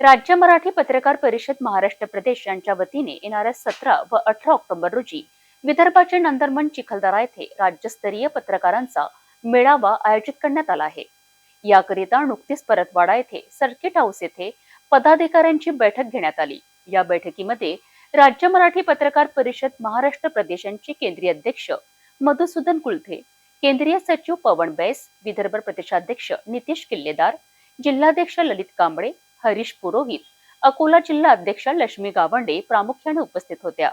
राज्य मराठी पत्रकार परिषद महाराष्ट्र प्रदेश यांच्या वतीने येणाऱ्या सतरा व अठरा ऑक्टोबर रोजी विदर्भाचे नंदरमन चिखलदरा येथे राज्यस्तरीय पत्रकारांचा मेळावा आयोजित करण्यात आला आहे. याकरिता नुकतीच परतवाडा येथे सर्किट हाऊस येथे पदाधिकाऱ्यांची बैठक घेण्यात आली. या बैठकीमध्ये राज्य मराठी पत्रकार परिषद महाराष्ट्र प्रदेशांचे केंद्रीय अध्यक्ष मधुसूदन कुलथे केंद्रीय सचिव पवन बैस विदर्भ प्रदेशाध्यक्ष नितीश किल्लेदार जिल्हाध्यक्ष ललित कांबळे हरीश पुरोहित अकोला जिल्हा अध्यक्ष लक्ष्मी गावंडे प्रामुख्याने उपस्थित होत्या.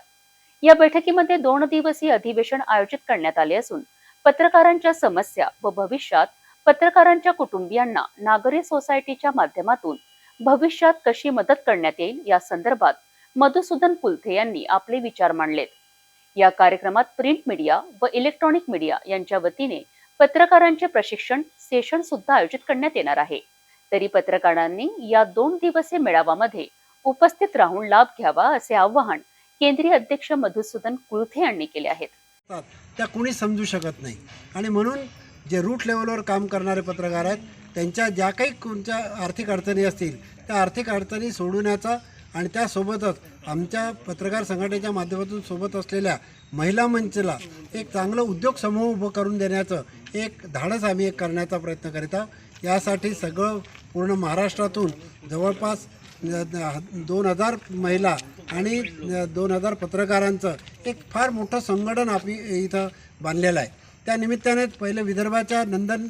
या बैठकीमध्ये दोन दिवसीय अधिवेशन आयोजित करण्यात आले असून पत्रकारांच्या समस्या व भविष्यात पत्रकारांच्या कुटुंबियांना नागरी सोसायटीच्या माध्यमातून भविष्यात कशी मदत करण्यात येईल या संदर्भात मधुसूदन कुलथे यांनी आपले विचार मांडलेत. या कार्यक्रमात प्रिंट मीडिया व इलेक्ट्रॉनिक मीडिया यांच्या वतीने पत्रकारांचे प्रशिक्षण सेशन सुद्धा आयोजित करण्यात येणार आहे. तरी पत्रकारांनी या दोन दिवसीय मेळाव्यामध्ये उपस्थित राहून लाभ घ्यावा असे आवाहन केंद्रीय अध्यक्ष मधुसूदन कुळथे यांनी केले आहेत. त्या कुणी समजू शकत नाही. आणि म्हणून जे रूट लेवलवर काम करणारे पत्रकार आहेत त्यांच्या ज्या काही कोणत्या आर्थिक अडचणी असतील त्या आर्थिक अडचणी सोडवण्याचा आणि त्यासोबतच आमच्या पत्रकार संघटनेच्या माध्यमातून सोबत असलेल्या महिला मंचला एक चांगलं उद्योग समूह उभं करून देण्याचं एक धाडस आम्ही एक करण्याचा प्रयत्न करीत आहोत. यासाठी सगळं पूर्ण महाराष्ट्रातून जवळपास दोन हजार महिला आणि दोन हजार पत्रकारांचं एक फार मोठं संघटन आम्ही इथं बांधलेलं आहे. त्या निमित्ताने पहिले विदर्भाच्या नंदन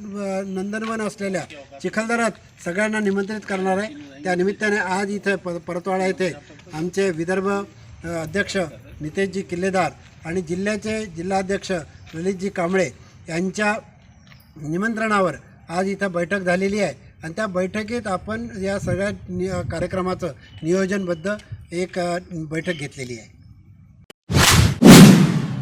नंदनवन असलेल्या चिखलदरात सगळ्यांना निमंत्रित करणार आहे. त्या निमित्ताने आज इथे प परतवाडा येथे आमचे विदर्भ अध्यक्ष नितेशजी किल्लेदार आणि जिल्ह्याचे जिल्हाध्यक्ष ललितजी कांबळे यांच्या निमंत्रणावर आज इथं बैठक झालेली आहे. आणि त्या बैठकीत आपण या सगळ्या नि कार्यक्रमाचं नियोजनबद्ध एक बैठक घेतलेली आहे.